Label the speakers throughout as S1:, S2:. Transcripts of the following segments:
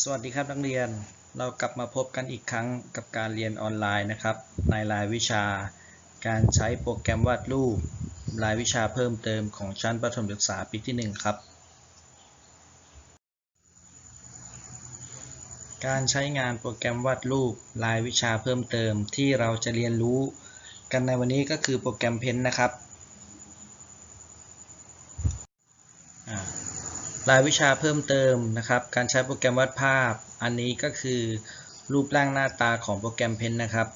S1: สวัสดีครับนักเรียน เรากลับมาพบกันอีกครั้งกับการเรียนออนไลน์นะครับ ในรายวิชา การใช้โปรแกรมวาดรูป รายวิชาเพิ่มเติมของชั้นประถมศึกษาปีที่ 1 ครับ การใช้งานโปรแกรมวาดรูป รายวิชาเพิ่มเติมที่เราจะเรียนรู้ กันในวันนี้ก็คือโปรแกรมเพนนะครับอ่า รายวิชาเพิ่มเติมนะครับ การใช้โปรแกรมวาดภาพ อันนี้ก็คือรูปร่างหน้าตาของโปรแกรมเพนนะครับ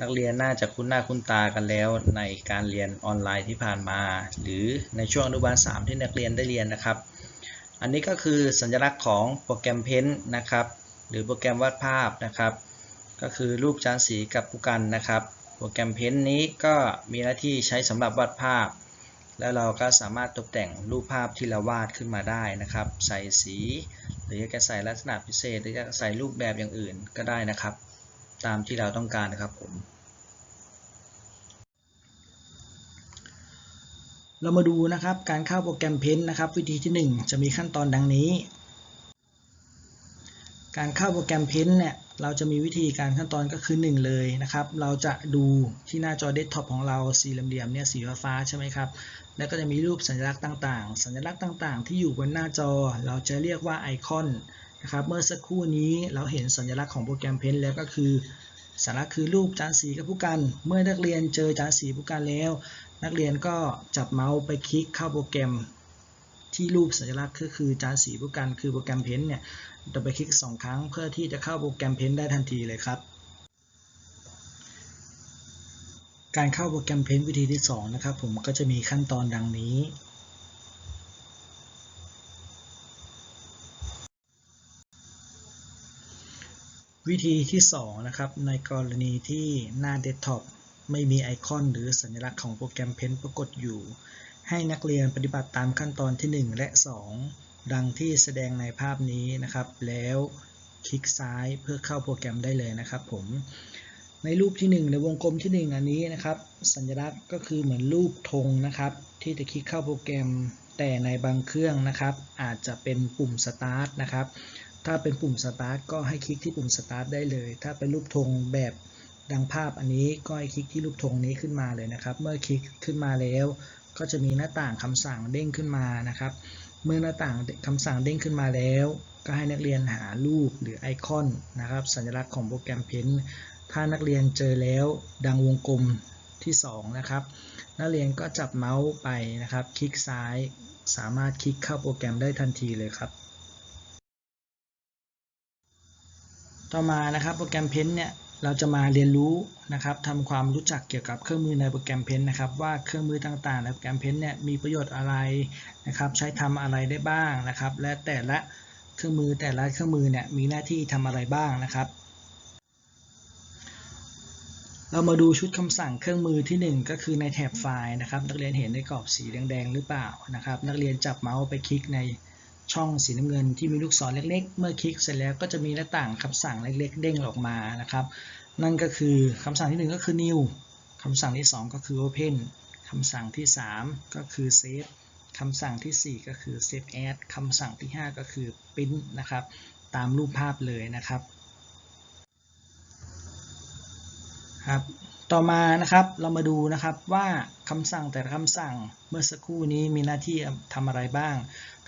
S1: นักเรียนน่าจะคุ้นหน้าคุ้นตากันแล้วในการเรียนออนไลน์ที่ผ่านมา หรือในช่วงอนุบาล 3 ที่นักเรียนได้เรียนนะครับ อันนี้ก็คือสัญลักษณ์ของโปรแกรมเพนนะครับ หรือโปรแกรมวาดภาพนะครับ ก็คือรูปจานสีกับผู้กันนะครับ โปรแกรมเพนนี้ก็มีหน้าที่ใช้สำหรับวาดภาพ แล้วเราก็สามารถตกแต่งรูปภาพที่เราวาดขึ้นมาได้นะครับ ใส่สี หรือจะใส่ลักษณะพิเศษ หรือจะใส่รูปแบบอย่างอื่นก็ได้นะครับ ตามที่เราต้องการนะครับผม
S2: เรามาดูนะครับการเข้าโปรแกรมเพนนะครับ วิธีที่ 1 จะมีขั้นตอนดังนี้ การเข้าโปรแกรมเพนเนี่ยเราจะมีวิธีการขั้นตอนก็คือ 1 เลยนะครับ เราจะดูที่หน้าจอเดสก์ท็อปของเราสี่เหลี่ยมเนี่ยสีฟ้าใช่ไหมครับ แล้วก็จะมีรูปสัญลักษณ์ต่างๆ สัญลักษณ์ต่างๆ ที่อยู่บนหน้าจอ เราจะเรียกว่าไอคอนนะครับ เมื่อสักครู่นี้เราเห็นสัญลักษณ์ของโปรแกรมเพนแล้วก็คือสัญลักษณ์คือรูปจานสีกับผู้กัน เมื่อนักเรียนเจอจานสีผู้กันแล้ว นักเรียนก็จับเมาส์ไปคลิกเข้าโปรแกรม ที่รูปสัญลักษณ์ก็คือจานสีผู้กัน คือโปรแกรมเพนเนี่ยเราไปคลิกสองครั้งเพื่อที่จะเข้าโปรแกรมเพนได้ทันทีเลยครับ การเข้าโปรแกรมเพนวิธีที่สองนะครับ ผมก็จะมีขั้นตอนดังนี้ วิธีที่ 2 นะครับ ในกรณีที่หน้าเดสก์ท็อปไม่มีไอคอนหรือสัญลักษณ์ของโปรแกรมเพนปรากฏอยู่ ให้นักเรียนปฏิบัติตามขั้นตอนที่ 1 และ 2 ดังที่แสดงในภาพนี้นะครับ แล้วคลิกซ้ายเพื่อเข้าโปรแกรมได้เลยนะครับผม ในรูปที่ 1 ในวงกลมที่ 1 อันนี้นะครับ สัญลักษณ์ก็คือเหมือนรูปธงนะครับ ที่จะคลิกเข้าโปรแกรมแต่ในบางเครื่องนะครับ อาจจะเป็นปุ่ม Start นะครับ ถ้าเป็นปุ่ม Start ก็ให้คลิกที่ปุ่ม Start ได้เลย ถ้าเป็นรูปธงแบบดังภาพอันนี้ก็ให้คลิกที่รูปธงนี้ขึ้นมาเลยนะครับ เมื่อคลิกขึ้นมาแล้ว ก็จะมีหน้าต่างคำสั่งเด้งขึ้นมานะครับ เมื่อหน้าต่างคำสั่งเด้งขึ้นมาแล้ว ก็ให้นักเรียนหารูปหรือไอคอนนะครับ สัญลักษณ์ของโปรแกรมเพน ถ้านักเรียนเจอแล้วดังวงกลมที่ 2 นะครับ นักเรียนก็จับเมาส์ไปนะครับ คลิกซ้ายสามารถคลิกเข้าโปรแกรมได้ทันทีเลยครับ ต่อมานะครับโปรแกรมเพนเนี่ยเราจะมาเรียนรู้นะครับทำความรู้จักเกี่ยวกับเครื่องมือในโปรแกรมเพนนะครับ ว่าเครื่องมือต่างๆในโปรแกรมเพนเนี่ยมีประโยชน์อะไรนะครับ ใช้ทำอะไรได้บ้างนะครับ และแต่ละเครื่องมือแต่ละเครื่องมือเนี่ยมีหน้าที่ทำอะไรบ้างนะครับ เรามาดูชุดคำสั่งเครื่องมือที่ 1 ก็คือในแถบไฟล์นะครับนักเรียนเห็นในกรอบสีแดงๆหรือเปล่านะครับ นักเรียนจับเมาส์ไปคลิกในช่องสีน้ำเงินที่มีลูกศรเล็กๆ เมื่อคลิกเสร็จแล้วก็จะมีหน้าต่างคำสั่งเล็กๆ เด้งออกมานะครับ นั่นก็คือคำสั่งที่ 1 ก็คือ new คำสั่งที่ 2 ก็คือ open คำสั่งที่ 3 ก็คือ save คำสั่งที่ 4 ก็คือ save as คำสั่งที่ 5 ก็คือ print นะครับ ตามรูปภาพเลยนะครับ ครับ ต่อมานะครับเรามาดูนะครับว่าคำสั่งแต่ละคำสั่งเมื่อสักครู่นี้มีหน้าที่ทำอะไรบ้าง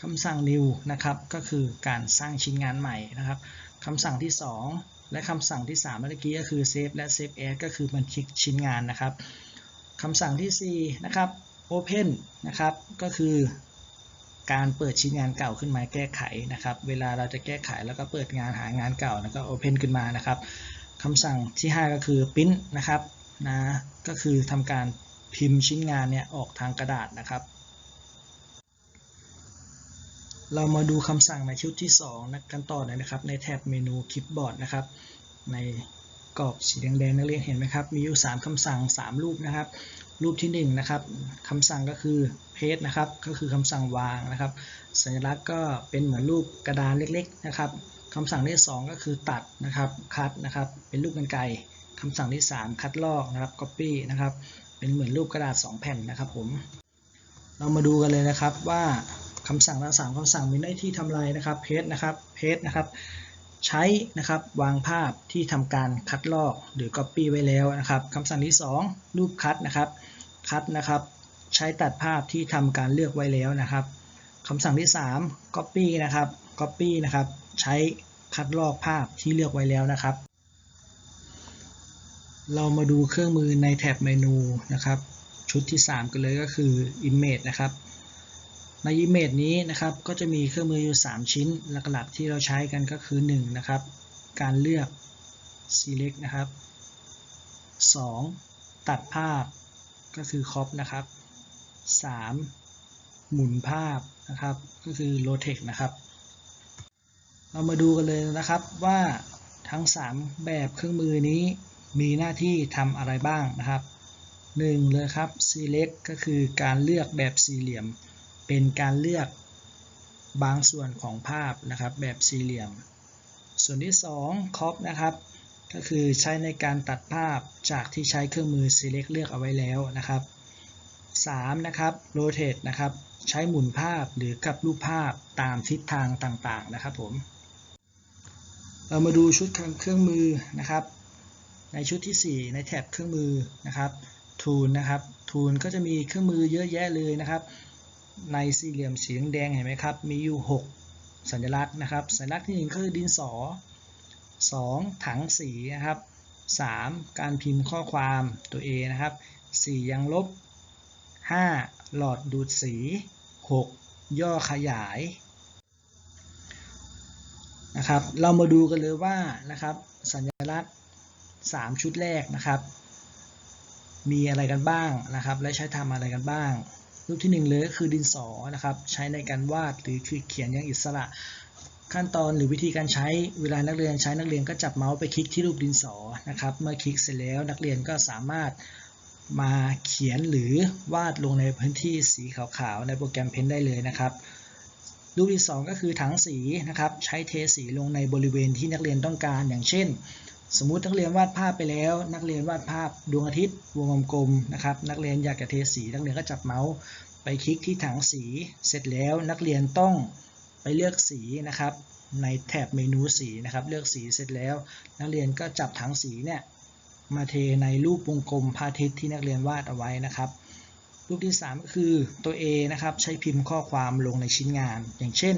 S2: คำสั่ง new นะครับก็คือการสร้างชิ้นงานใหม่นะครับคำสั่งที่ 2 และคำสั่งที่ 3 เมื่อกี้ก็คือ save และ save as ก็คือบันทึกชิ้นงานนะครับคำสั่งที่4นะครับ open นะครับก็คือการเปิดชิ้นงานเก่าขึ้นมาแก้ไขนะครับ เวลาเราจะแก้ไขแล้วก็เปิดงานหางานเก่าแล้วก็ open ขึ้นมานะครับ คำสั่งที่ 5 ก็คือ print นะครับนะก็คือทำการพิมพ์ชิ้นงานเนี่ยออกทางกระดาษนะครับ เรามาดูคำสั่งในชุดที่ 2 นะกันต่อเลยนะครับ ในแท็บเมนูคลิปบอร์ดนะครับ ในกรอบสีแดงๆนักเรียนเห็นไหมครับ มีอยู่ 3คำสั่ง 3 รูปนะครับ รูปที่ 1 นะครับคำสั่งก็คือเพจนะครับ ก็คือคำสั่งวางนะครับ สัญลักษณ์ก็เป็นเหมือนรูปกระดานเล็กๆนะครับ คำสั่งที่ 2 ก็คือตัดนะครับคัดนะครับเป็นรูปกันไกรคำสั่งที่ 3 คัดลอกนะครับ copy นะครับเป็นเหมือนรูปกระดาษ 2 แผ่นนะครับผมเรามาดูกันเลยนะครับว่าคำสั่งทั้งสามคำสั่งมีหน้าที่ทำอะไรนะครับเพจนะครับเพจนะครับใช้นะครับวางภาพที่ทำการคัดลอกหรือ Copy ไว้แล้วนะครับคำสั่งที่ 2 รูปคัดนะครับคัดนะครับใช้ตัดภาพที่ทำการเลือกไว้แล้วนะครับคำสั่งที่ 3 Copy นะครับ Copy นะครับ ใช้คัดลอกภาพที่เลือกไว้แล้วนะครับ เรามาดูเครื่องมือในแท็บเมนูนะครับ ชุดที่ 3 กันเลยก็คือ Image นะครับ ใน Image นี้นะครับก็จะมีเครื่องมืออยู่ 3 ชิ้นหลักๆที่เราใช้กันก็คือ 1 นะครับ การเลือก Select นะครับ 2. ตัดภาพก็คือ Crop นะครับ 3. หมุนภาพนะครับ ก็คือ Rotate นะครับ เรามาดูกันเลยนะครับว่าทั้ง 3 แบบเครื่องมือนี้มีหน้าที่ทำอะไรบ้างนะครับ1เลยครับ select ก็คือการเลือกแบบสี่เหลี่ยม เป็นการเลือกบางส่วนของภาพนะครับแบบสี่เหลี่ยม ส่วนที่ 2 crop นะครับก็คือใช้ในการตัดภาพจากที่ใช้เครื่องมือ select เลือกเอาไว้แล้วนะครับ 3. นะครับ rotate นะครับ ใช้หมุนภาพหรือกลับรูปภาพตามทิศทางต่างๆนะครับผม เรามาดูชุดเครื่องมือนะครับ ในชุดที่ 4 ในแท็บเครื่องมือนะครับ Tool นะครับ Tool ก็จะมีเครื่องมือเยอะแยะเลยนะครับ ในสี่เหลี่ยมสีแดงเห็นไหมครับ มีอยู่ 6 สัญลักษณ์นะครับ สัญลักษณ์ที่1คือดินสอ 2. ถังสีนะครับ 3. การพิมพ์ข้อความตัว A นะครับ 4. ยังลบ 5. หลอดดูดสี 6. ย่อขยาย นะครับ เรามาดูกันเลยว่านะครับสัญลักษณ์ 3 ชุดแรกนะครับ มีอะไรกันบ้างนะครับ และใช้ทำอะไรกันบ้าง รูปที่ 1 เลยก็คือดินสอนะครับ ใช้ในการวาดหรือคือเขียนอย่างอิสระ ขั้นตอนหรือวิธีการใช้เวลานักเรียนใช้นักเรียนก็จับเมาส์ไปคลิกที่รูปดินสอนะครับ เมื่อคลิกเสร็จแล้วนักเรียนก็สามารถมาเขียนหรือวาดลงในพื้นที่สีขาวๆในโปรแกรมเพ้นได้เลยนะครับ รูปที่ 2 ก็คือถังสีนะครับ ใช้เทสีลงในบริเวณที่นักเรียนต้องการอย่างเช่น สมมุตินักเรียนวาดภาพไปแล้ว นักเรียนวาดภาพดวงอาทิตย์วงกลมนะครับ นักเรียนอยากจะเทสีนักเรียนก็จับเมาส์ไปคลิกที่ถังสีเสร็จแล้วนักเรียนต้องไปเลือกสีนะครับในแถบเมนูสีนะครับเลือกสีเสร็จแล้ว นักเรียนก็จับถังสีเนี่ยมาเทในรูปวงกลมพระอาทิตย์ที่นักเรียนวาดเอาไว้นะครับ รูปที่ 3 ก็คือตัว A นะครับใช้พิมพ์ข้อความลงในชิ้นงาน อย่างเช่น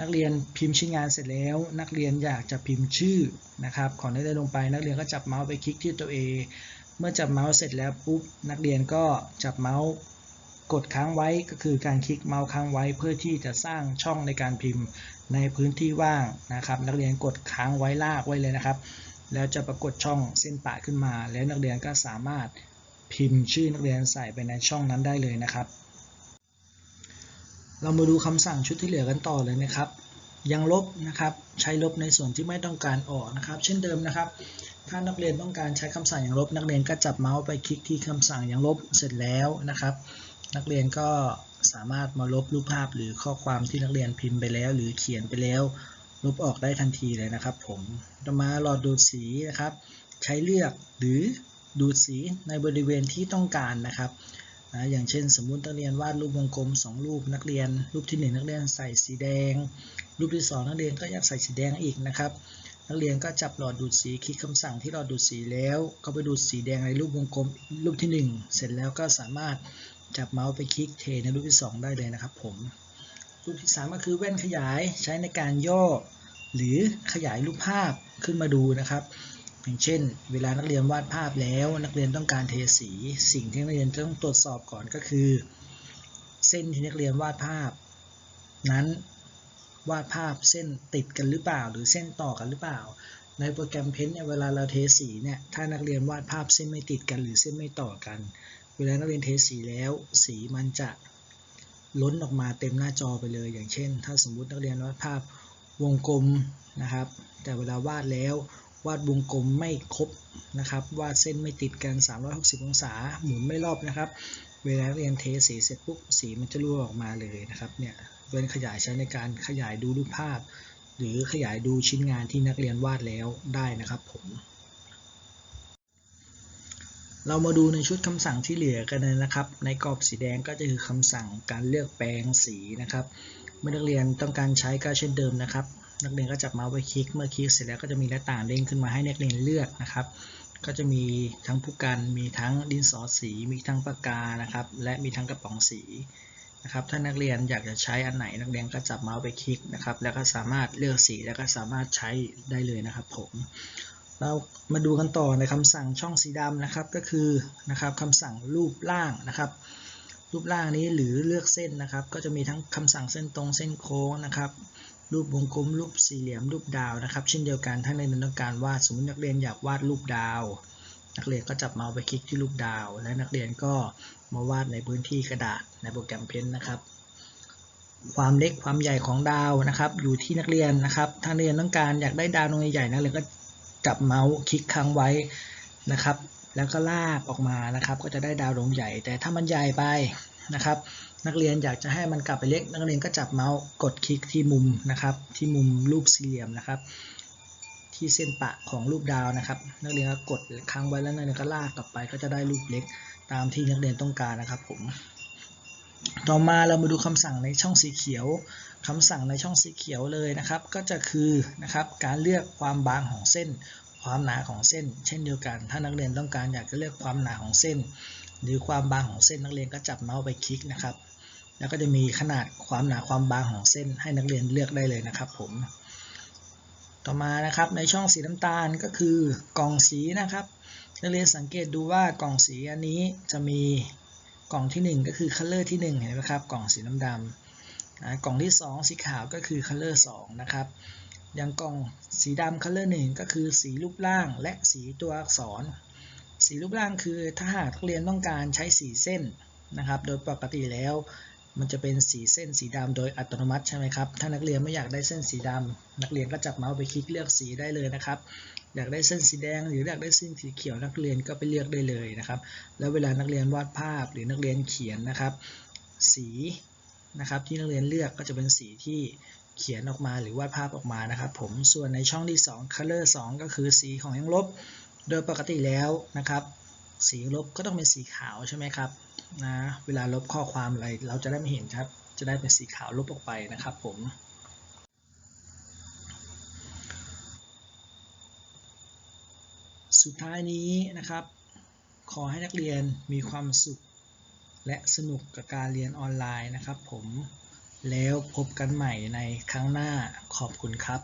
S2: นักเรียนพิมพ์ชิ้นงานเสร็จแล้ว นักเรียนอยากจะพิมพ์ชื่อนะครับของนักเรียนลงไป นักเรียนก็จับเมาส์ไปคลิกที่ตัว A เมื่อจับเมาส์เสร็จแล้วปุ๊บนักเรียนก็จับเมาส์กดค้างไว้ก็คือการคลิกเมาส์ค้างไว้เพื่อที่จะสร้างช่องในการพิมพ์ในพื้นที่ว่างนะครับ นักเรียนกดค้างไว้ลากไว้เลยนะครับ แล้วจะปรากฏช่องเส้นปะขึ้นมา แล้วนักเรียนก็สามารถ พิมพ์ชื่อนักเรียนใส่ไปในช่องนั้นได้เลยนะครับ เรามาดูคำสั่งชุดที่เหลือกันต่อเลยนะครับ ยังลบนะครับ ใช้ลบในส่วนที่ไม่ต้องการออกนะครับ เช่นเดิมนะครับ ถ้านักเรียนต้องการใช้คำสั่งยังลบ นักเรียนก็จับเมาส์ไปคลิกที่คำสั่งยังลบเสร็จแล้วนะครับ นักเรียนก็สามารถมาลบรูปภาพหรือข้อความที่นักเรียนพิมพ์ไปแล้ว หรือเขียนไปแล้ว ลบออกได้ทันทีเลยนะครับ ผมต่อมาหลอดดูดสีนะครับ ใช้เลือกหรือ ดูดสีในบริเวณที่ต้องการนะครับนะอย่างเช่นสมมุตินักเรียนวาดรูปวงกลม 2 รูปนักเรียน รูปที่ 1 นักเรียนใส่สีแดง รูปที่ 2 นักเรียนก็อยากใส่สีแดงอีกนะครับ นักเรียนก็จับหลอดดูดสีคลิกคำสั่งที่หลอดดูดสีแล้ว ก็ไปดูดสีแดงในรูปวงกลมรูปที่ 1 เสร็จแล้วก็สามารถจับเมาส์ไปคลิกเทในรูปที่ 2 ได้เลยนะครับ ผม รูปที่ 3 ก็คือแว่นขยายใช้ในการย่อ หรือขยายรูปภาพขึ้นมาดูนะครับ อย่างเช่น เวลานักเรียนวาดภาพแล้วนักเรียนต้องการเทสี สิ่งที่นักเรียนต้องตรวจสอบก่อนก็คือ เส้นที่นักเรียนวาดภาพ นั้นวาดภาพเส้นติดกันหรือเปล่า หรือเส้นต่อกันหรือเปล่า ในโปรแกรมเพนเนี่ยเวลาเราเทสีเนี่ยถ้านักเรียนวาดภาพเส้นไม่ติดกันหรือเส้นไม่ต่อกัน เวลานักเรียนเทสีแล้ว สีมันจะล้นออกมาเต็มหน้าจอไปเลย อย่างเช่น ถ้าสมมุตินักเรียนวาดภาพวงกลมนะครับ แต่เวลาวาดแล้ว วาดวงกลมไม่ครบนะครับ วาดเส้นไม่ติดกัน 360 องศา หมุนไม่รอบนะครับ เวลาเรียนเทสีเสร็จปุ๊บสีมันจะรั่วออกมาเลยนะครับ เนี่ยเว้นขยายใช้ในการขยายดูรูปภาพ หรือขยายดูชิ้นงานที่นักเรียนวาดแล้วได้นะครับผม เรามาดูในชุดคำสั่งที่เหลือกันนะครับ ในกรอบสีแดงก็จะคือคำสั่งการเลือกแปลงสีนะครับ เมื่อนักเรียนต้องการใช้ก็เช่นเดิมนะครับ นักเรียนก็จับเมาส์ไปคลิก เมื่อคลิกเสร็จแล้วก็จะมีหน้าต่างเด้งขึ้นมาให้นักเรียนเลือกนะครับ ก็จะมีทั้งผู้กันมีทั้งดินสอสี มีทั้งปากกานะครับ และมีทั้งกระป๋องสีนะครับ ถ้านักเรียนอยากจะใช้อันไหนนักเรียนก็จับเมาส์ไปคลิกนะครับ แล้วก็สามารถเลือกสีแล้วก็สามารถใช้ได้เลยนะครับ ผมเรามาดูกันต่อในคำสั่งช่องสีดำนะครับก็คือนะครับคำสั่งรูปร่างนะครับ รูปร่างนี้หรือเลือกเส้นนะครับ ก็จะมีทั้งคำสั่งเส้นตรงเส้นโค้งนะครับ รูปวงกลมรูปสี่เหลี่ยมรูปดาวนะครับ เช่นเดียวกันถ้านักเรียนต้องการวาดสมมตินักเรียนอยากวาดรูปดาว นักเรียนก็จับเมาส์ไปคลิกที่รูปดาว และนักเรียนก็มาวาดในพื้นที่กระดาษในโปรแกรมเพนนะครับ ความเล็กความใหญ่ของดาวนะครับ อยู่ที่นักเรียนนะครับถ้านักเรียนต้องการอยากได้ดาวดวงใหญ่ๆนักเรียนก็จับเมาส์คลิกค้างไว้นะครับ แล้วก็ลากออกมานะครับ ก็จะได้ดาวดวงใหญ่ แต่ถ้ามันใหญ่ไป นะครับ นักเรียนอยากจะให้มันกลับไปเล็ก นักเรียนก็จับเมาส์กดคลิกที่มุมนะครับ ที่มุมรูปสี่เหลี่ยมนะครับ ที่เส้นปะของรูปดาวนะครับ นักเรียนก็กดค้างไว้แล้วนักเรียนก็ลากกลับไปก็จะได้รูปเล็กตามที่นักเรียนต้องการนะครับผมต่อมาเรามาดูคำสั่งในช่องสีเขียวคำสั่งในช่องสีเขียวเลยนะครับ ก็จะคือนะครับการเลือกความบางของเส้น ความหนาของเส้น เช่นเดียวกัน ถ้านักเรียนต้องการอยากจะเลือกความหนาของเส้น หรือความบางของเส้นนักเรียนก็จับเมาส์ไปคลิกนะครับ แล้วก็จะมีขนาดความหนาความบางของเส้นให้นักเรียนเลือกได้เลยนะครับผม ต่อมานะครับในช่องสีน้ำตาลก็คือกล่องสีนะครับ นักเรียนสังเกตดูว่ากล่องสีอันนี้จะมีกล่องที่ 1 ก็คือ color ที่ 1 เห็นไหมครับ กล่องสีน้ำดำนะกล่องที่ 2 สีขาวก็คือ color 2 นะครับอย่างกล่องสีดำ color 1 ก็คือสีรูปร่างและสีตัวอักษร สีรูปร่างคือถ้าหากนักเรียนต้องการใช้สีเส้นนะครับ โดยปกติแล้ว มันจะเป็นสีเส้นสีดำโดยอัตโนมัติใช่ไหมครับ ถ้านักเรียนไม่อยากได้เส้นสีดำนักเรียนก็จับเมาส์ไปคลิกเลือกสีได้เลยนะครับ อยากได้เส้นสีแดง หรืออยากได้เส้นสีเขียวนักเรียนก็ไปเลือกได้เลยนะครับ แล้วเวลานักเรียนวาดภาพหรือนักเรียนเขียนนะครับ สีนะครับที่นักเรียนเลือกก็จะเป็นสีที่เขียนออกมาหรือวาดภาพออกมานะครับ ผมส่วนในช่องที่ 2 color 2 ก็คือสีของยังลบ โดยปกติแล้วนะครับ สีลบก็ต้องเป็นสีขาวใช่ไหมครับนะเวลาลบข้อความอะไรเราจะได้ไม่เห็นครับ จะได้เป็นสีขาวลบออกไปนะครับผมสุดท้ายนี้นะครับ ขอให้นักเรียนมีความสุข และสนุกกับการเรียนออนไลน์นะครับผมแล้วพบกันใหม่ในครั้งหน้าขอบคุณครับ